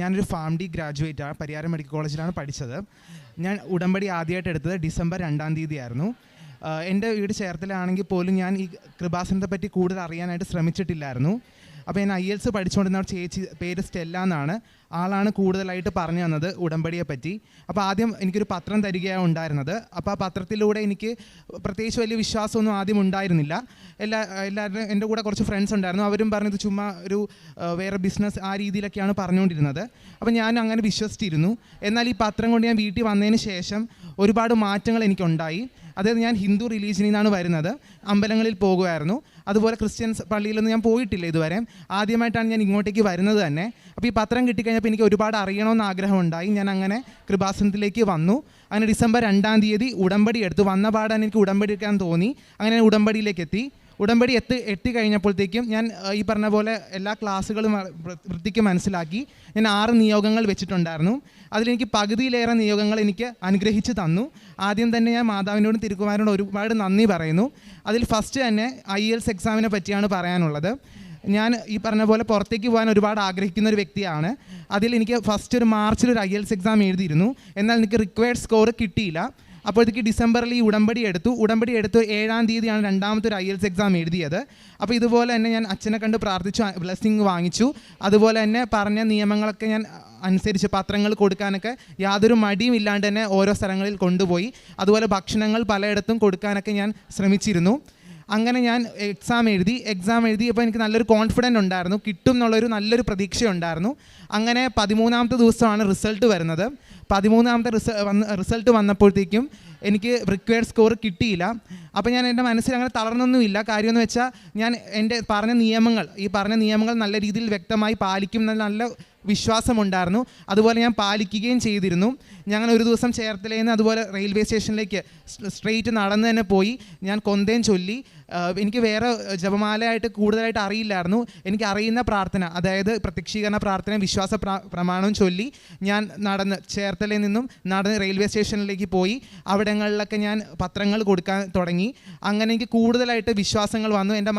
ഞാനൊരു Pharm D graduate ആണ് Pariyaram medical കോളേജിലാണ് പഠിച്ചത്. ഞാൻ ഉടമ്പടി ആദ്യമായിട്ട് എടുത്തത് ഡിസംബർ രണ്ടാം തീയതി ആയിരുന്നു എന്റെ വീട് ചേർത്തലാണെങ്കിൽ പോലും ഞാൻ ഈ കൃപാസനത്തെ പറ്റി കൂടുതൽ അറിയാനായിട്ട് ശ്രമിച്ചിട്ടില്ലായിരുന്നു. അപ്പോൾ ഞാൻ ഐ എൽസ് പഠിച്ചുകൊണ്ടിരുന്ന ചേച്ചി പേര് സ്റ്റെല്ല എന്നാണ്. ആളാണ് കൂടുതലായിട്ട് പറഞ്ഞു തന്നത് ഉടമ്പടിയെ പറ്റി. അപ്പോൾ ആദ്യം എനിക്കൊരു പത്രം തരികയാണ് ഉണ്ടായിരുന്നത്. അപ്പോൾ ആ പത്രത്തിലൂടെ എനിക്ക് പ്രത്യേകിച്ച് വലിയ വിശ്വാസമൊന്നും ആദ്യം ഉണ്ടായിരുന്നില്ല. എല്ലാ എല്ലാവരും എന്റെ കൂടെ കുറച്ച് ഫ്രണ്ട്സ് ഉണ്ടായിരുന്നു. അവരും പറഞ്ഞത് ചുമ്മാ ഒരു വേറെ ബിസിനസ് ആ രീതിയിലൊക്കെയാണ് പറഞ്ഞുകൊണ്ടിരുന്നത്. അപ്പോൾ ഞാൻ അങ്ങനെ വിശ്വസിച്ചിരുന്നു. എന്നാൽ ഈ പത്രം കൊണ്ട് ഞാൻ വീട്ടിൽ വന്നതിന് ശേഷം ഒരുപാട് മാറ്റങ്ങൾ എനിക്കുണ്ടായി. അതായത് ഞാൻ ഹിന്ദു റിലീജിയനിൽ നിന്നാണ് വരുന്നത്. അമ്പലങ്ങളിൽ പോകുമായിരുന്നു. അതുപോലെ ക്രിസ്ത്യൻസ് പള്ളിയിലൊന്നും ഞാൻ പോയിട്ടില്ല ഇതുവരെ. ആദ്യമായിട്ടാണ് ഞാൻ ഇങ്ങോട്ടേക്ക് വരുന്നത് തന്നെ. അപ്പോൾ ഈ പത്രം കിട്ടിക്കഴിഞ്ഞപ്പോൾ എനിക്ക് ഒരുപാട് അറിയണമെന്ന് ആഗ്രഹമുണ്ടായി. ഞാൻ അങ്ങനെ കൃപാസനത്തിലേക്ക് വന്നു. അങ്ങനെ ഡിസംബർ രണ്ടാം തീയതി ഉടമ്പടി എടുത്തു. വന്ന പാടാൻ എനിക്ക് ഉടമ്പടി എടുക്കാൻ തോന്നി. അങ്ങനെ ഉടമ്പടിയിലേക്ക് എത്തി. ഉടമ്പടി എത്തി എത്തി കഴിഞ്ഞപ്പോഴത്തേക്കും ഞാൻ ഈ പറഞ്ഞ പോലെ എല്ലാ ക്ലാസ്സുകളും വൃത്തിക്ക് മനസ്സിലാക്കി ഞാൻ ആറ് നിയോഗങ്ങൾ വെച്ചിട്ടുണ്ടായിരുന്നു. അതിലെനിക്ക് പകുതിയിലേറെ നിയോഗങ്ങൾ എനിക്ക് അനുഗ്രഹിച്ച് തന്നു. ആദ്യം തന്നെ ഞാൻ മാതാവിനോടും തിരുക്കുമാരനോടും ഒരുപാട് നന്ദി പറയുന്നു. അതിൽ ഫസ്റ്റ് തന്നെ ഐ എൽസ് എക്സാമിനെ പറ്റിയാണ് പറയാനുള്ളത്. ഞാൻ ഈ പറഞ്ഞ പോലെ പുറത്തേക്ക് പോകാൻ ഒരുപാട് ആഗ്രഹിക്കുന്ന ഒരു വ്യക്തിയാണ്. അതിൽ എനിക്ക് ഫസ്റ്റ് ഒരു മാർച്ചിൽ ഒരു ഐ എൽസ് എക്സാം എഴുതിയിരുന്നു. എന്നാൽ എനിക്ക് റിക്വയർഡ് സ്കോർ കിട്ടിയില്ല. അപ്പോഴത്തേക്ക് ഡിസംബറിൽ ഈ ഉടമ്പടി എടുത്തു. ഉടമ്പടി എടുത്ത് ഏഴാം തീയതിയാണ് രണ്ടാമത്തെ ഒരു ഐ എൽസ് എക്സാം എഴുതിയത്. അപ്പോൾ ഇതുപോലെ തന്നെ ഞാൻ അച്ഛനെ കണ്ട് പ്രാർത്ഥിച്ചു ബ്ലെസ്സിങ് വാങ്ങിച്ചു. അതുപോലെ തന്നെ പറഞ്ഞ നിയമങ്ങളൊക്കെ ഞാൻ അനുസരിച്ച് പത്രങ്ങൾ കൊടുക്കാനൊക്കെ യാതൊരു മടിയും ഇല്ലാണ്ട് തന്നെ ഓരോ സ്ഥലങ്ങളിൽ കൊണ്ടുപോയി. അതുപോലെ ഭക്ഷണങ്ങൾ പലയിടത്തും കൊടുക്കാനൊക്കെ ഞാൻ ശ്രമിച്ചിരുന്നു. അങ്ങനെ ഞാൻ എക്സാം എഴുതി എക്സാം എഴുതിയപ്പോൾ എനിക്ക് നല്ലൊരു കോൺഫിഡന്റ് ഉണ്ടായിരുന്നു. കിട്ടും എന്നുള്ളൊരു നല്ലൊരു പ്രതീക്ഷ ഉണ്ടായിരുന്നു അങ്ങനെ പതിമൂന്നാമത്തെ ദിവസമാണ് റിസൾട്ട് വരുന്നത്. പതിമൂന്നാമത്തെ റിസ വന്ന് റിസൾട്ട് വന്നപ്പോഴത്തേക്കും എനിക്ക് റിക്വയർഡ് സ്കോർ കിട്ടിയില്ല. അപ്പോൾ ഞാൻ എന്റെ മനസ്സിൽ അങ്ങനെ തളർന്നൊന്നുമില്ല. കാര്യമെന്ന് വെച്ചാൽ ഞാൻ എന്റെ പറഞ്ഞ നിയമങ്ങൾ ഈ പറഞ്ഞ നിയമങ്ങൾ നല്ല രീതിയിൽ വ്യക്തമായി പാലിക്കും എന്ന നല്ല വിശ്വാസമുണ്ടായിരുന്നു. അതുപോലെ ഞാൻ പാലിക്കുകയും ചെയ്തിരുന്നു. ഞങ്ങൾ ഒരു ദിവസം ചേർത്തലയിൽ നിന്ന് അതുപോലെ റെയിൽവേ സ്റ്റേഷനിലേക്ക് സ്ട്രെയിറ്റ് നടന്ന് തന്നെ പോയി. ഞാൻ കൊന്തയും ചൊല്ലി. എനിക്ക് വേറെ ജപമാലയായിട്ട് കൂടുതലായിട്ട് അറിയില്ലായിരുന്നു. എനിക്ക് അറിയുന്ന പ്രാർത്ഥന അതായത് പ്രത്യക്ഷീകരണ പ്രാർത്ഥന വിശ്വാസ പ്ര- പ്രമാണവും ചൊല്ലി ഞാൻ നടന്ന് ചേർത്തലയിൽ നിന്നും നടന്ന് റെയിൽവേ സ്റ്റേഷനിലേക്ക് പോയി. അവിടങ്ങളിലൊക്കെ ഞാൻ പത്രങ്ങൾ കൊടുക്കാൻ തുടങ്ങി. അങ്ങനെ എനിക്ക് കൂടുതലായിട്ട് വിശ്വാസങ്ങൾ വന്നു. എന്റെ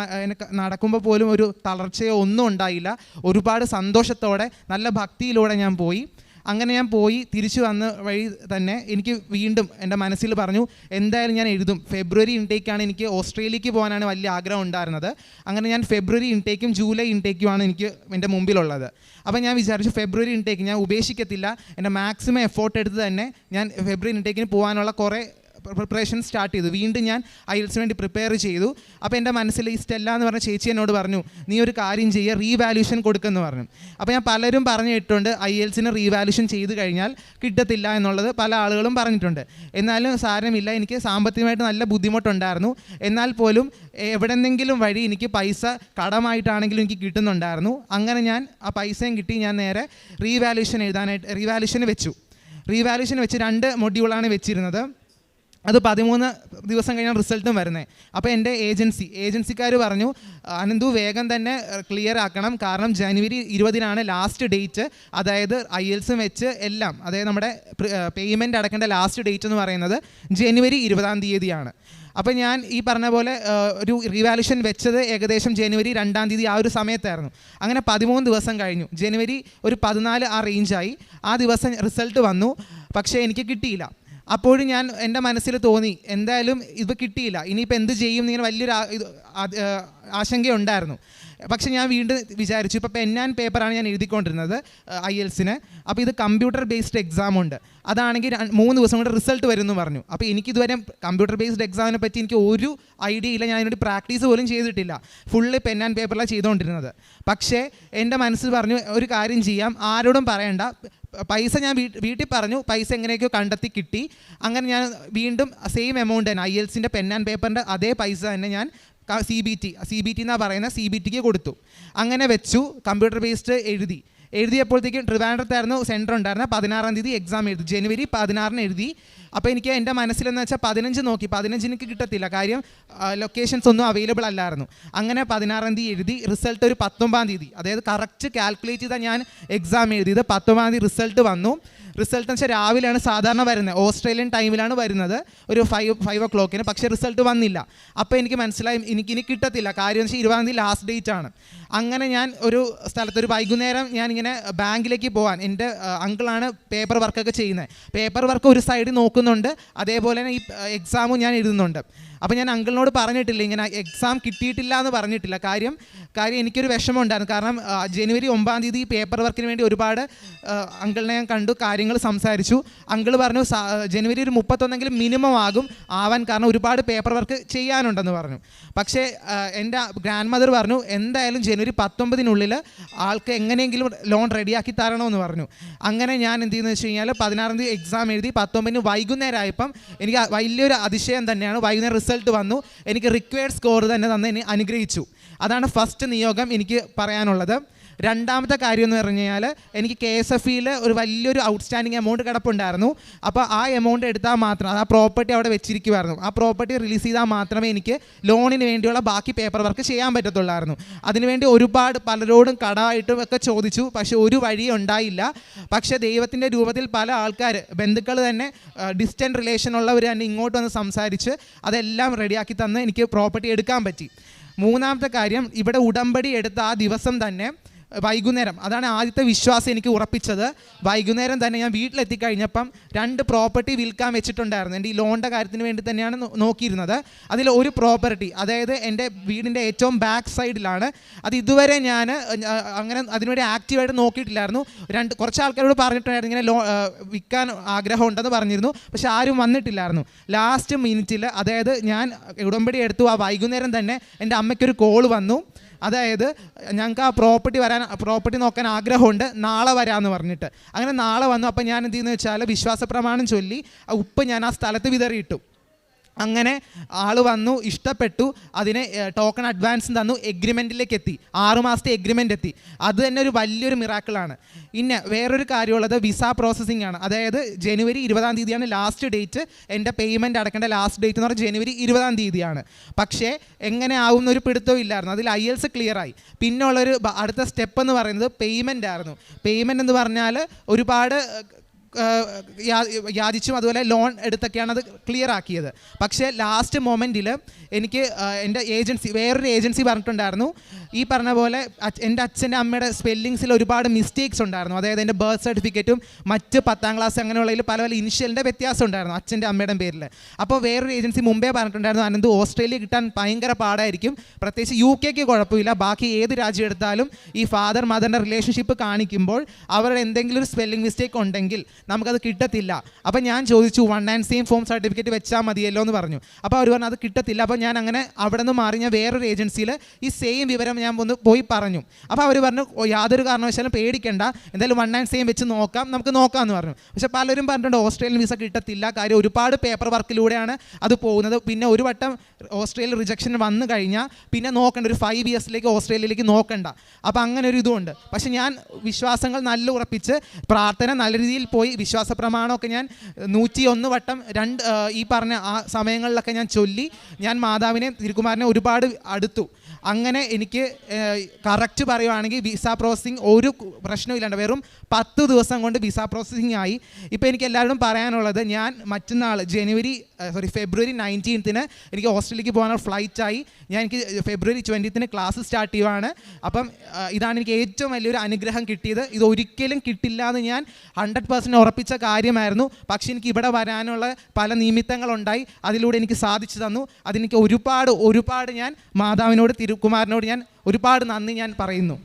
നടക്കുമ്പോൾ പോലും ഒരു തളർച്ചയോ ഒന്നും ഉണ്ടായില്ല. ഒരുപാട് സന്തോഷത്തോടെ നല്ല ഭക്തിയിലൂടെ ഞാൻ പോയി. അങ്ങനെ ഞാൻ പോയി തിരിച്ചു വന്ന വഴി തന്നെ എനിക്ക് വീണ്ടും എന്റെ മനസ്സിൽ പറഞ്ഞു എന്തായാലും ഞാൻ എഴുതും. ഫെബ്രുവരി ഇൻടേക്കാണ് എനിക്ക് ഓസ്ട്രേലിയക്ക് പോകാനാണ് വലിയ ആഗ്രഹം ഉണ്ടായിരുന്നത്. അങ്ങനെ ഞാൻ ഫെബ്രുവരി ഇൻടേക്കും ജൂലൈ ഇൻടേക്കുമാണ് എനിക്ക് എന്റെ മുമ്പിലുള്ളത്. അപ്പോൾ ഞാൻ വിചാരിച്ചു ഫെബ്രുവരി ഇൻടേക്ക് ഞാൻ ഉപേക്ഷിക്കത്തില്ല. എന്റെ മാക്സിമം എഫോർട്ട് എടുത്ത് തന്നെ ഞാൻ ഫെബ്രുവരി ഇൻടേക്കിന് പോകാനുള്ള കുറേ പ്രിപ്പറേഷൻ സ്റ്റാർട്ട് ചെയ്തു. വീണ്ടും ഞാൻ ഐൽസിന് വേണ്ടി പ്രിപ്പയർ ചെയ്തു. അപ്പോൾ എന്റെ മനസ്സിൽ ഈ സ്റ്റെല്ല എന്ന് പറഞ്ഞ ചേച്ചി എന്നോട് പറഞ്ഞു നീ ഒരു കാര്യം ചെയ്യുക റീവാല്യൂഷൻ കൊടുക്കുമെന്ന് പറഞ്ഞു. അപ്പോൾ ഞാൻ പലരും പറഞ്ഞു കേട്ടിട്ടുണ്ട് ഐ എൽസിന് റീവാല്യൂഷൻ ചെയ്ത് കഴിഞ്ഞാൽ കിട്ടത്തില്ല എന്നുള്ളത് പല ആളുകളും പറഞ്ഞിട്ടുണ്ട്. എന്നാലും സാരമില്ല എനിക്ക് സാമ്പത്തികമായിട്ട് നല്ല ബുദ്ധിമുട്ടുണ്ടായിരുന്നു. എന്നാൽ പോലും എവിടെന്നെങ്കിലും വഴി എനിക്ക് പൈസ കടമായിട്ടാണെങ്കിലും എനിക്ക് കിട്ടുന്നുണ്ടായിരുന്നു. അങ്ങനെ ഞാൻ ആ പൈസയും കിട്ടി ഞാൻ നേരെ റീവാല്യൂഷൻ എഴുതാനായിട്ട് റീവാല്യൂഷന് വെച്ചു. റീവാല്യൂഷൻ വെച്ച് രണ്ട് മൊഡ്യൂളാണ് വെച്ചിരുന്നത്. അത് പതിമൂന്ന് ദിവസം കഴിഞ്ഞാൽ റിസൾട്ടും വരുന്നത് അപ്പോൾ എന്റെ ഏജൻസി ഏജൻസിക്കാർ പറഞ്ഞു അനന്തു വേഗം തന്നെ ക്ലിയർ ആക്കണം. കാരണം ജനുവരി ഇരുപതിനാണ് ലാസ്റ്റ് ഡേറ്റ് അതായത് ഐ എൽസും വെച്ച് എല്ലാം അതായത് നമ്മുടെ പേയ്മെന്റ് അടക്കേണ്ട ലാസ്റ്റ് ഡേറ്റ് എന്ന് പറയുന്നത് ജനുവരി ഇരുപതാം തീയതിയാണ്. അപ്പോൾ ഞാൻ ഈ പറഞ്ഞ പോലെ ഒരു റിവാലുഷൻ വെച്ചത് ഏകദേശം ജനുവരി രണ്ടാം തീയതി ആ ഒരു സമയത്തായിരുന്നു. അങ്ങനെ പതിമൂന്ന് ദിവസം കഴിഞ്ഞു. ജനുവരി ഒരു പതിനാല് ആ റേഞ്ചായി ആ ദിവസം റിസൾട്ട് വന്നു. പക്ഷേ എനിക്ക് കിട്ടിയില്ല. അപ്പോഴും ഞാൻ എന്റെ മനസ്സിൽ തോന്നി എന്തായാലും ഇത് കിട്ടിയില്ല. ഇനിയിപ്പോൾ എന്ത് ചെയ്യും എന്നിങ്ങനെ വലിയൊരു ആശങ്കയുണ്ടായിരുന്നു പക്ഷെ ഞാൻ വീണ്ടും വിചാരിച്ചു ഇപ്പോൾ പെൻ ആൻഡ് പേപ്പറാണ് ഞാൻ എഴുതിക്കൊണ്ടിരുന്നത് ഐ എൽസിന് അപ്പോൾ ഇത് കമ്പ്യൂട്ടർ ബേസ്ഡ് എക്സാം ഉണ്ട്. അതാണെങ്കിൽ മൂന്ന് ദിവസം കൊണ്ട് റിസൾട്ട് വരും എന്ന് പറഞ്ഞു അപ്പോൾ എനിക്കിതുവരെ കമ്പ്യൂട്ടർ ബേസ്ഡ് എക്സാമിനെ പറ്റി എനിക്ക് ഒരു ഐഡിയ ഇല്ല. ഞാൻ അതിനോട് പ്രാക്ടീസ് പോലും ചെയ്തിട്ടില്ല. ഫുള്ള് പെൻ ആൻഡ് പേപ്പറിലാണ് ചെയ്തുകൊണ്ടിരുന്നത് പക്ഷേ എന്റെ മനസ്സിൽ പറഞ്ഞു ഒരു കാര്യം ചെയ്യാം. ആരോടും പറയണ്ട. പൈസ ഞാൻ വീട്ടിൽ പറഞ്ഞു പൈസ എങ്ങനെയൊക്കെയോ കണ്ടെത്തി കിട്ടി. അങ്ങനെ ഞാൻ വീണ്ടും സെയിം എമൗണ്ട് തന്നെ ഐ എൽസിന്റെ പെൻ ആൻഡ് പേപ്പറിന്റെ അതേ പൈസ തന്നെ ഞാൻ C B T C B T എന്നാണ് പറയുന്നത് സി ബി ടിക്ക് കൊടുത്തു. അങ്ങനെ വെച്ചു കമ്പ്യൂട്ടർ ബേസ്ഡ് എഴുതി. എഴുതിയപ്പോഴത്തേക്കും ട്രിവാൻഡ്രത്തായിരുന്നു സെന്റർ ഉണ്ടായിരുന്നത് പതിനാറാം തീയതി എക്സാം എഴുതി. ജനുവരി പതിനാറിന് എഴുതി. അപ്പോൾ എനിക്ക് എന്റെ മനസ്സിലെന്ന് വെച്ചാൽ പതിനഞ്ച് നോക്കി. പതിനഞ്ച് എനിക്ക് കിട്ടത്തില്ല. കാര്യം ലൊക്കേഷൻസ് ഒന്നും അവൈലബിൾ അല്ലായിരുന്നു. അങ്ങനെ പതിനാറാം തീയതി എഴുതി റിസൾട്ട് ഒരു പത്തൊമ്പതാം തീയതി. അതായത് കറക്റ്റ് കാൽക്കുലേറ്റ് ചെയ്താൽ ഞാൻ എക്സാം എഴുതിയത്. പത്തൊമ്പതാം തീയതി റിസൾട്ട് വന്നു. റിസൾട്ട് എന്ന് വെച്ചാൽ രാവിലെയാണ് സാധാരണ വരുന്നത് ഓസ്ട്രേലിയൻ ടൈമിലാണ് വരുന്നത്. ഒരു ഫൈവ് ഫൈവ് ഒ ക്ലോക്കിന് പക്ഷേ റിസൾട്ട് വന്നില്ല. അപ്പോൾ എനിക്ക് മനസ്സിലായി എനിക്ക് ഇനി കിട്ടത്തില്ല. കാര്യം എന്ന് വെച്ചാൽ ഇരുപതാം തീയതി ലാസ്റ്റ് ഡേറ്റ് ആണ്. അങ്ങനെ ഞാൻ ഒരു സ്ഥലത്ത് ഒരു വൈകുന്നേരം ഞാൻ ഇങ്ങനെ ബാങ്കിലേക്ക് പോകാൻ എന്റെ അങ്കിളാണ് പേപ്പർ വർക്കൊക്കെ ചെയ്യുന്നത് പേപ്പർ വർക്ക് ഒരു സൈഡിൽ നോക്കുന്നുണ്ട് അതേപോലെ തന്നെ ഈ എക്സാമും ഞാൻ എഴുതുന്നുണ്ട്. അപ്പോൾ ഞാൻ അങ്കിളിനോട് പറഞ്ഞിട്ടില്ല ഇങ്ങനെ എക്സാം കിട്ടിയിട്ടില്ല എന്ന് പറഞ്ഞിട്ടില്ല. കാര്യം കാര്യം എനിക്കൊരു വിഷമം ഉണ്ടായിരുന്നു കാരണം ജനുവരി ഒമ്പതാം തീയതി പേപ്പർ വർക്കിന് വേണ്ടി ഒരുപാട് അങ്കിളിനെ ഞാൻ കണ്ടു കാര്യങ്ങൾ സംസാരിച്ചു. അങ്കിൾ പറഞ്ഞു ജനുവരി ഒരു മുപ്പത്തൊന്നെങ്കിലും മിനിമം ആകും ആവാൻ കാരണം ഒരുപാട് പേപ്പർ വർക്ക് ചെയ്യാനുണ്ടെന്ന് പറഞ്ഞു. പക്ഷേ എന്റെ ഗ്രാൻഡ് മദർ പറഞ്ഞു എന്തായാലും ജനുവരി പത്തൊമ്പതിനുള്ളിൽ ആൾക്ക് എങ്ങനെയെങ്കിലും ലോൺ റെഡിയാക്കി തരണമെന്ന് പറഞ്ഞു. അങ്ങനെ ഞാൻ എന്ത് ചെയ്യുന്നത് വെച്ച് കഴിഞ്ഞാൽ പതിനാറാം തീയതി എക്സാം എഴുതി പത്തൊമ്പതിന് വൈകുന്നേരം ആയപ്പം എനിക്ക് വലിയൊരു അതിശയം തന്നെയാണ്. വൈകുന്നേരം റിസൾട്ട് വന്നു. എനിക്ക് റിക്വയർഡ് സ്കോർ തന്നെ തന്ന് എന്നെ അനുഗ്രഹിച്ചു. അതാണ് ഫസ്റ്റ് നിയോഗം എനിക്ക് പറയാനുള്ളത്. രണ്ടാമത്തെ കാര്യം എന്ന് പറഞ്ഞു കഴിഞ്ഞാൽ എനിക്ക് കെ എസ് എഫ് ഇയിൽ ഒരു വലിയൊരു ഔട്ട്സ്റ്റാൻഡിങ് എമൗണ്ട് കിടപ്പുണ്ടായിരുന്നു. അപ്പോൾ ആ എമൗണ്ട് എടുത്താൽ മാത്രം ആ പ്രോപ്പർട്ടി അവിടെ വെച്ചിരിക്കുമായിരുന്നു ആ പ്രോപ്പർട്ടി റിലീസ് ചെയ്താൽ മാത്രമേ എനിക്ക് ലോണിന് വേണ്ടിയുള്ള ബാക്കി പേപ്പർ വർക്ക് ചെയ്യാൻ പറ്റത്തുള്ളായിരുന്നു. അതിനുവേണ്ടി ഒരുപാട് പലരോടും കടമായിട്ടും ഒക്കെ ചോദിച്ചു. പക്ഷേ ഒരു വഴി ഉണ്ടായില്ല. പക്ഷേ ദൈവത്തിന്റെ രൂപത്തിൽ പല ആൾക്കാർ ബന്ധുക്കൾ തന്നെ ഡിസ്റ്റന്റ് റിലേഷൻ ഉള്ളവർ തന്നെ ഇങ്ങോട്ട് വന്ന് സംസാരിച്ച് അതെല്ലാം റെഡിയാക്കി തന്ന് എനിക്ക് പ്രോപ്പർട്ടി എടുക്കാൻ പറ്റി. മൂന്നാമത്തെ കാര്യം ഇവിടെ ഉടമ്പടി എടുത്ത ആ ദിവസം തന്നെ വൈകുന്നേരം. അതാണ് ആദ്യത്തെ വിശ്വാസം എനിക്ക് ഉറപ്പിച്ചത്. വൈകുന്നേരം തന്നെ ഞാൻ വീട്ടിലെത്തിക്കഴിഞ്ഞപ്പം രണ്ട് പ്രോപ്പർട്ടി വിൽക്കാൻ വെച്ചിട്ടുണ്ടായിരുന്നു. എന്റെ ഈ ലോണിന്റെ കാര്യത്തിന് വേണ്ടി തന്നെയാണ് നോക്കിയിരുന്നത്. അതിൽ ഒരു പ്രോപ്പർട്ടി അതായത് എന്റെ വീടിന്റെ ഏറ്റവും ബാക്ക് സൈഡിലാണ് അത് ഇതുവരെ ഞാൻ അങ്ങനെ അതിനുവേണ്ടി ആക്റ്റീവായിട്ട് നോക്കിയിട്ടില്ലായിരുന്നു. രണ്ട് കുറച്ച് ആൾക്കാരോട് പറഞ്ഞിട്ടുണ്ടായിരുന്നു ഇങ്ങനെ ലോ വിൽക്കാൻ ആഗ്രഹമുണ്ടെന്ന് പറഞ്ഞിരുന്നു. പക്ഷെ ആരും വന്നിട്ടില്ലായിരുന്നു. ലാസ്റ്റ് മിനിറ്റിൽ അതായത് ഞാൻ ഉടമ്പടി എടുത്തു. ആ വൈകുന്നേരം തന്നെ എന്റെ അമ്മയ്ക്കൊരു കോൾ വന്നു. അതായത് ഞങ്ങൾക്ക് ആ പ്രോപ്പർട്ടി വരാൻ പ്രോപ്പർട്ടി നോക്കാൻ ആഗ്രഹമുണ്ട് നാളെ വരാമെന്ന് പറഞ്ഞിട്ട്. അങ്ങനെ നാളെ വന്നു അപ്പോൾ ഞാൻ എന്ത് ചെയ്യുന്നു വെച്ചാൽ വിശ്വാസ പ്രമാണം ചൊല്ലി ആ ഉപ്പ് ഞാൻ ആ സ്ഥലത്ത് വിതറിയിട്ടു. അങ്ങനെ ആൾ വന്നു ഇഷ്ടപ്പെട്ടു അതിനെ ടോക്കൺ അഡ്വാൻസ് തന്നു എഗ്രിമെന്റിലേക്ക് എത്തി ആറുമാസത്തെ എഗ്രിമെന്റ് എത്തി. അത് തന്നെ ഒരു വലിയൊരു മിറാക്കിളാണ് പിന്നെ വേറൊരു കാര്യമുള്ളത് വിസ പ്രോസസ്സിംഗ് ആണ്. അതായത് ജനുവരി ഇരുപതാം തീയതിയാണ് ലാസ്റ്റ് ഡേറ്റ് എന്റെ പേയ്മെന്റ് അടക്കേണ്ട ലാസ്റ്റ് ഡേറ്റ് എന്ന് പറഞ്ഞാൽ ജനുവരി ഇരുപതാം തീയതിയാണ്. പക്ഷേ എങ്ങനെ ആവും ഒരു പിടുത്തവും ഇല്ലായിരുന്നു. അതിൽ ഐ എൽസ് ക്ലിയറായി ആയി. പിന്നെ ഉള്ളൊരു ബ- അടുത്ത സ്റ്റെപ്പ് എന്ന് പറയുന്നത് പേയ്മെന്റ് ആയിരുന്നു. പേയ്മെന്റ് എന്ന് പറഞ്ഞാൽ ഒരുപാട് യാചിച്ചും അതുപോലെ ലോൺ എടുത്തൊക്കെയാണ് അത് ക്ലിയർ ആക്കിയത്. പക്ഷേ ലാസ്റ്റ് മൊമെന്റിൽ എനിക്ക് എന്റെ ഏജൻസി വേറൊരു ഏജൻസി പറഞ്ഞിട്ടുണ്ടായിരുന്നു. ഈ പറഞ്ഞ പോലെ എന്റെ അച്ഛന്റെ അമ്മയുടെ സ്പെല്ലിങ്സിൽ ഒരുപാട് മിസ്റ്റേക്സ് ഉണ്ടായിരുന്നു. അതായത് എന്റെ ബർത്ത് സർട്ടിഫിക്കറ്റും മറ്റ് പത്താം ക്ലാസ് അങ്ങനെയുള്ളതിൽ പല പല ഇനിഷ്യലിന്റെ വ്യത്യാസം ഉണ്ടായിരുന്നു അച്ഛന്റെ അമ്മയുടെ പേരിൽ. അപ്പോൾ വേറൊരു ഏജൻസി മുമ്പേ പറഞ്ഞിട്ടുണ്ടായിരുന്നു അനന്ത് ഓസ്ട്രേലിയ കിട്ടാൻ ഭയങ്കര പാടായിരിക്കും. പ്രത്യേകിച്ച് യു കെക്ക് കുഴപ്പമില്ല. ബാക്കി ഏത് രാജ്യം എടുത്താലും ഈ ഫാദർ മദറിന്റെ റിലേഷൻഷിപ്പ് കാണിക്കുമ്പോൾ അവരുടെ എന്തെങ്കിലും ഒരു സ്പെല്ലിംഗ് മിസ്റ്റേക്ക് ഉണ്ടെങ്കിൽ നമുക്കത് കിട്ടത്തില്ല. അപ്പോൾ ഞാൻ ചോദിച്ചു one and same form certificate വെച്ചാൽ മതിയല്ലോ എന്ന് പറഞ്ഞു. അപ്പോൾ അവർ പറഞ്ഞു അത് കിട്ടത്തില്ല. അപ്പോൾ ഞാൻ അങ്ങനെ അവിടെ നിന്ന് മാറി ഞാൻ വേറൊരു ഏജൻസിയിൽ ഈ സെയിം വിവരം ഞാൻ ഒന്ന് പോയി പറഞ്ഞു. അപ്പോൾ അവർ പറഞ്ഞു യാതൊരു കാരണവശാലും പേടിക്കേണ്ട. എന്തായാലും വൺ ആൻഡ് സെയിം വെച്ച് നോക്കാം നമുക്ക് നോക്കാമെന്ന് പറഞ്ഞു. പക്ഷേ പലരും പറഞ്ഞിട്ടുണ്ട് ഓസ്ട്രേലിയൻ വിസ കിട്ടത്തില്ല. കാര്യം ഒരുപാട് പേപ്പർ വർക്കിലൂടെയാണ് അത് പോകുന്നത്. പിന്നെ ഒരു വട്ടം ഓസ്ട്രേലിയ റിജക്ഷൻ വന്നു കഴിഞ്ഞാൽ പിന്നെ നോക്കേണ്ട ഒരു ഫൈവ് ഇയേഴ്സിലേക്ക് ഓസ്ട്രേലിയയിലേക്ക് നോക്കണ്ട. അപ്പോൾ അങ്ങനെ ഒരു ഇതുമുണ്ട് പക്ഷേ ഞാൻ വിശ്വാസങ്ങൾ നല്ല ഉറപ്പിച്ച് പ്രാർത്ഥന നല്ല രീതിയിൽ പോയി വിശ്വാസ പ്രമാണമൊക്കെ ഞാൻ നൂറ്റി ഒന്ന് വട്ടം രണ്ട് ഈ പറഞ്ഞ ആ സമയങ്ങളിലൊക്കെ ഞാൻ ചൊല്ലി ഞാൻ മാതാവിനെ തിരുക്കുമാരനെ ഒരുപാട് അടുത്തു. അങ്ങനെ എനിക്ക് കറക്റ്റ് പറയുവാണെങ്കിൽ വിസ പ്രോസസ്സിങ് ഒരു പ്രശ്നമില്ലാണ്ട് വെറും പത്ത് ദിവസം കൊണ്ട് വിസ പ്രോസസ്സിങ് ആയി. ഇപ്പോൾ എനിക്ക് എല്ലാവരോടും പറയാനുള്ളത് ഞാൻ മറ്റന്നാൾ ജനുവരി സോറി ഫെബ്രുവരി നയന്റീൻത്തിന് എനിക്ക് ഹോസ്റ്റലിലേക്ക് പോകാനുള്ള ഫ്ലൈറ്റ് ആയി ഞാൻ എനിക്ക് ഫെബ്രുവരി ട്വന്റീത്തിന് ക്ലാസ് സ്റ്റാർട്ട് ചെയ്യുവാണ്. അപ്പം ഇതാണ് എനിക്ക് ഏറ്റവും വലിയൊരു അനുഗ്രഹം കിട്ടിയത്. ഇത് ഒരിക്കലും കിട്ടില്ല എന്ന് ഞാൻ ഹൺഡ്രഡ് പെർസെന്റ് ഉറപ്പിച്ച കാര്യമായിരുന്നു. പക്ഷേ എനിക്ക് ഇവിടെ വരാനുള്ള പല നിമിത്തങ്ങളുണ്ടായി. അതിലൂടെ എനിക്ക് സാധിച്ചു തന്നു. അതെനിക്ക് ഒരുപാട് ഒരുപാട് ഞാൻ മാതാവിനോട് തിരുക്കുമാരനോട് ഞാൻ ഒരുപാട് നന്ദി ഞാൻ പറയുന്നു.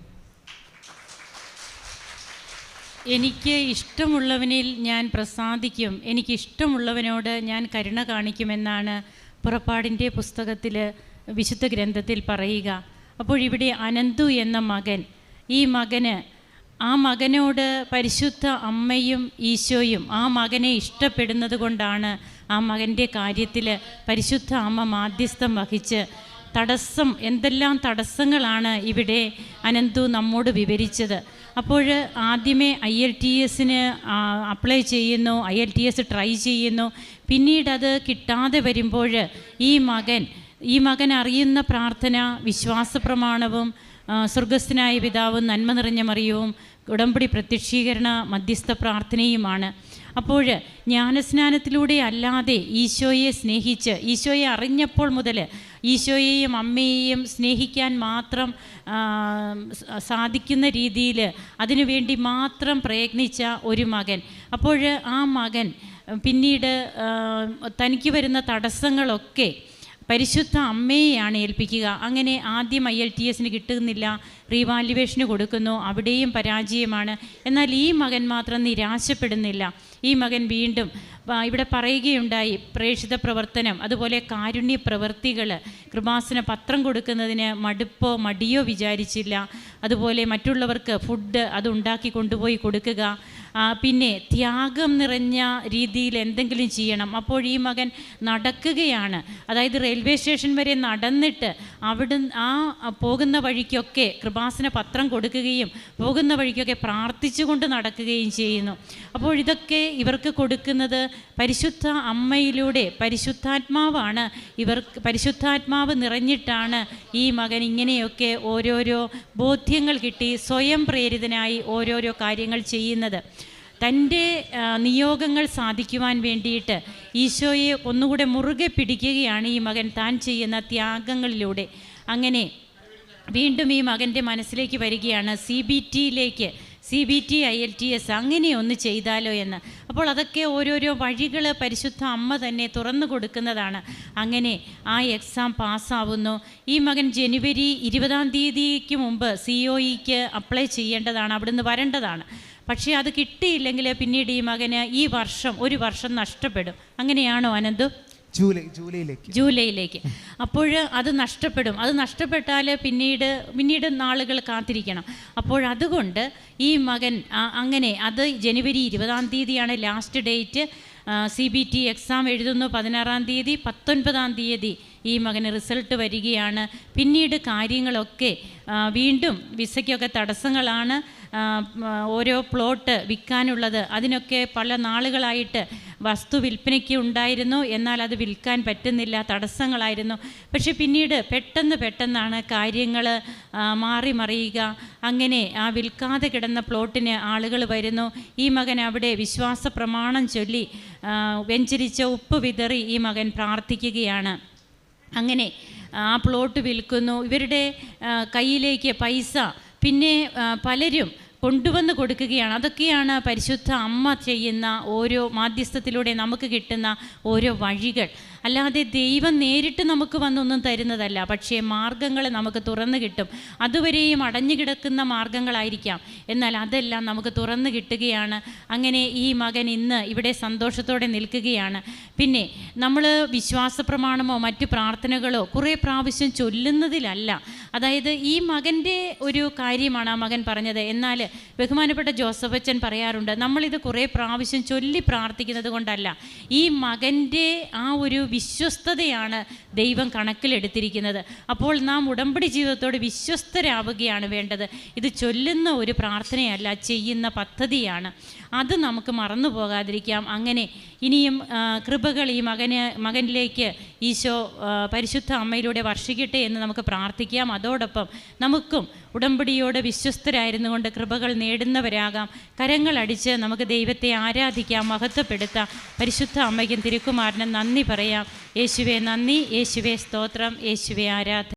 എനിക്ക് ഇഷ്ടമുള്ളവനിൽ ഞാൻ പ്രസാദിക്കും. എനിക്ക് ഇഷ്ടമുള്ളവനോട് ഞാൻ കരുണ കാണിക്കുമെന്നാണ് പുറപ്പാടിന്റെ പുസ്തകത്തിൽ വിശുദ്ധ ഗ്രന്ഥത്തിൽ പറയുക. അപ്പോൾ ഇവിടെ അനന്തു എന്ന മകൻ ഈ മകന് ആ മകനോട് പരിശുദ്ധ അമ്മയും ഈശോയും ആ മകനെ ഇഷ്ടപ്പെടുന്നത് കൊണ്ടാണ് ആ മകന്റെ കാര്യത്തിൽ പരിശുദ്ധ അമ്മ മാധ്യസ്ഥം വഹിച്ച് തടസ്സം എന്തെല്ലാം തടസ്സങ്ങളാണ് ഇവിടെ അനന്തു നമ്മോട് വിവരിച്ചത്. അപ്പോൾ ആദ്യമേ ഐ എൽ ടി എസിന് അപ്ലൈ ചെയ്യുന്നു I L T S try ചെയ്യുന്നു. പിന്നീട് അത് കിട്ടാതെ വരുമ്പോൾ ഈ മകൻ ഈ മകൻ അറിയുന്ന പ്രാർത്ഥന വിശ്വാസ പ്രമാണവും സ്വർഗസ്ഥനായ പിതാവും നന്മ നിറഞ്ഞ മറിയവും ഉടമ്പടി പ്രത്യക്ഷീകരണ മധ്യസ്ഥ പ്രാർത്ഥനയുമാണ്. അപ്പോൾ ജ്ഞാനസ്നാനത്തിലൂടെ അല്ലാതെ ഈശോയെ സ്നേഹിച്ച് ഈശോയെ അറിഞ്ഞപ്പോൾ മുതൽ ഈശോയെയും അമ്മയെയും സ്നേഹിക്കാൻ മാത്രം സാധിക്കുന്ന രീതിയിൽ അതിനുവേണ്ടി മാത്രം പ്രയത്നിച്ച ഒരു മകൻ. അപ്പോൾ ആ മകൻ പിന്നീട് തനിക്ക് വരുന്ന തടസ്സങ്ങളൊക്കെ പരിശുദ്ധ അമ്മയെയാണ് ഏൽപ്പിക്കുക. അങ്ങനെ ആദ്യം ഐ എൽ ടി എസിന് കിട്ടുന്നില്ല. റീവാലുവേഷന് കൊടുക്കുന്നു. അവിടെയും പരാജയമാണ്. എന്നാൽ ഈ മകൻ മാത്രം നിരാശപ്പെടുന്നില്ല. ഈ മകൻ വീണ്ടും ഇവിടെ പറയുകയുണ്ടായി പ്രേക്ഷിത പ്രവർത്തനം അതുപോലെ കാരുണ്യ പ്രവൃത്തികൾ കൃപാസന പത്രം കൊടുക്കുന്നതിന് മടുപ്പോ മടിയോ വിചാരിച്ചില്ല. അതുപോലെ മറ്റുള്ളവർക്ക് ഫുഡ് അത് ഉണ്ടാക്കി കൊണ്ടുപോയി കൊടുക്കുക. പിന്നെ ത്യാഗം നിറഞ്ഞ രീതിയിൽ എന്തെങ്കിലും ചെയ്യണം. അപ്പോൾ ഈ മകൻ നടക്കുകയാണ്. അതായത് റെയിൽവേ സ്റ്റേഷൻ വരെ നടന്നിട്ട് അവിടെ ആ പോകുന്ന വഴിക്കൊക്കെ കൃപാസന പത്രം കൊടുക്കുകയും പോകുന്ന വഴിക്കൊക്കെ പ്രാർത്ഥിച്ചുകൊണ്ട് നടക്കുകയും ചെയ്യുന്നു. അപ്പോൾ ഇതൊക്കെ ഇവർക്ക് കൊടുക്കുന്നത് പരിശുദ്ധ അമ്മയിലൂടെ പരിശുദ്ധാത്മാവാണ്. ഇവർക്ക് പരിശുദ്ധാത്മാവ് നിറഞ്ഞിട്ടാണ് ഈ മകൻ ഇങ്ങനെയൊക്കെ ഓരോരോ ബോധ്യങ്ങൾ കിട്ടി. സ്വയം പ്രേരിതനായി ഓരോരോ കാര്യങ്ങൾ ചെയ്യുന്നത്. തന്റെ നിയോഗങ്ങൾ സാധിക്കുവാൻ വേണ്ടിയിട്ട് ഈശോയെ ഒന്നുകൂടെ മുറുകെ പിടിക്കുകയാണ് ഈ മകൻ താൻ ചെയ്യുന്ന ത്യാഗങ്ങളിലൂടെ. അങ്ങനെ വീണ്ടും ഈ മകന്റെ മനസ്സിലേക്ക് വരികയാണ് സി ബി ടിയിലേക്ക് C B T I L T S അങ്ങനെ ഒന്ന് ചെയ്താലോ എന്ന്. അപ്പോൾ അതൊക്കെ ഓരോരോ വഴികൾ പരിശുദ്ധ അമ്മ തന്നെ തുറന്നു കൊടുക്കുന്നതാണ്. അങ്ങനെ ആ എക്സാം പാസ്സാവുന്നു. ഈ മകൻ ജനുവരി ഇരുപതാം തീയതിക്ക് മുമ്പ് സി ഒ ഇക്ക് അപ്ലൈ ചെയ്യേണ്ടതാണ് അവിടുന്ന് വരേണ്ടതാണ്. പക്ഷേ അത് കിട്ടിയില്ലെങ്കിൽ പിന്നീട് ഈ മകന് ഈ വർഷം ഒരു വർഷം നഷ്ടപ്പെടും. അങ്ങനെയാണോ അനന്തു? ജൂലൈ ജൂലൈയിലേക്ക്. ജൂലൈയിലേക്ക്. അപ്പോൾ അത് നഷ്ടപ്പെടും. അത് നഷ്ടപ്പെട്ടാൽ പിന്നീട് പിന്നീട് നാളുകൾ കാത്തിരിക്കണം. അപ്പോൾ അതുകൊണ്ട് ഈ മകൻ അങ്ങനെ അത് ജനുവരി ഇരുപതാം തീയതിയാണ് last date. C B T exam എഴുതുന്നു പതിനാറാം തീയതി പത്തൊൻപതാം തീയതി. ഈ മകന് റിസൾട്ട് വരികയാണ്. പിന്നീട് കാര്യങ്ങളൊക്കെ വീണ്ടും വിസയ്ക്കൊക്കെ തടസ്സങ്ങളാണ് ഓരോ പ്ലോട്ട് വിൽക്കാനുള്ളത്. അതിനൊക്കെ പല നാളുകളായിട്ട് വസ്തു വിൽപ്പനയ്ക്ക് ഉണ്ടായിരുന്നു. എന്നാൽ അത് വിൽക്കാൻ പറ്റുന്നില്ല തടസ്സങ്ങളായിരുന്നു. പക്ഷെ പിന്നീട് പെട്ടെന്ന് പെട്ടെന്നാണ് കാര്യങ്ങൾ മാറി മറിയുക. അങ്ങനെ ആ വിൽക്കാതെ കിടന്ന പ്ലോട്ടിന് ആളുകൾ വരുന്നു. ഈ മകൻ അവിടെ വിശ്വാസ പ്രമാണം ചൊല്ലി വെഞ്ചരിച്ച ഉപ്പ് വിതറി ഈ മകൻ പ്രാർത്ഥിക്കുകയാണ്. അങ്ങനെ ആ പ്ലോട്ട് വിൽക്കുന്നു. ഇവരുടെ കയ്യിലേക്ക് പൈസ. പിന്നെ പലരും കൊണ്ടുവന്ന് കൊടുക്കുകയാണ്. അതൊക്കെയാണ് പരിശുദ്ധ അമ്മ ചെയ്യുന്ന ഓരോ മാധ്യസ്ഥത്തിലൂടെ നമുക്ക് കിട്ടുന്ന ഓരോ വഴികൾ. അല്ലാതെ ദൈവം നേരിട്ട് നമുക്ക് വന്നൊന്നും തരുന്നതല്ല. പക്ഷേ മാർഗങ്ങൾ നമുക്ക് തുറന്നു കിട്ടും. അതുവരെയും അടഞ്ഞു കിടക്കുന്ന മാർഗങ്ങളായിരിക്കാം. എന്നാൽ അതെല്ലാം നമുക്ക് തുറന്നു കിട്ടുകയാണ്. അങ്ങനെ ഈ മകൻ ഇന്ന് ഇവിടെ സന്തോഷത്തോടെ നിൽക്കുകയാണ്. പിന്നെ നമ്മൾ വിശ്വാസ പ്രമാണമോ മറ്റു പ്രാർത്ഥനകളോ കുറേ പ്രാവശ്യം ചൊല്ലുന്നതിലല്ല. അതായത് ഈ മകന്റെ ഒരു കാര്യമാണ് ആ മകൻ പറഞ്ഞത്. എന്നാൽ ബഹുമാനപ്പെട്ട ജോസഫ് അച്ഛൻ പറയാറുണ്ട് നമ്മളിത് കുറേ പ്രാവശ്യം ചൊല്ലി പ്രാർത്ഥിക്കുന്നത് കൊണ്ടല്ല. ഈ മകന്റെ ആ ഒരു വിശ്വസ്തതയാണ് ദൈവം കണക്കിലെടുത്തിരിക്കുന്നത്. അപ്പോൾ നാം ഉടമ്പടി ജീവിതത്തോട് വിശ്വസ്തരാവുകയാണ് വേണ്ടത്. ഇത് ചൊല്ലുന്ന ഒരു പ്രാർത്ഥനയല്ല ചെയ്യുന്ന പദ്ധതിയാണ്. അത് നമുക്ക് മറന്നു പോകാതിരിക്കാം അങ്ങനെ ഇനിയും കൃപകൾ ഈ മകന് മകനിലേക്ക് ഈശോ പരിശുദ്ധ അമ്മയിലൂടെ വർഷിക്കട്ടെ എന്ന് നമുക്ക് പ്രാർത്ഥിക്കാം. അതോടൊപ്പം നമുക്കും ഉടമ്പടിയോട് വിശ്വസ്തരായിരുന്നു കൊണ്ട് കൃപകൾ നേടുന്നവരാകാം. കരങ്ങളടിച്ച് നമുക്ക് ദൈവത്തെ ആരാധിക്കാം മഹത്വപ്പെടുത്താം. പരിശുദ്ധ അമ്മയ്ക്കും തിരുക്കുമാരനും നന്ദി പറയാം. യേശുവെ നന്ദി യേശുവെ സ്തോത്രം യേശുവെ ആരാധന.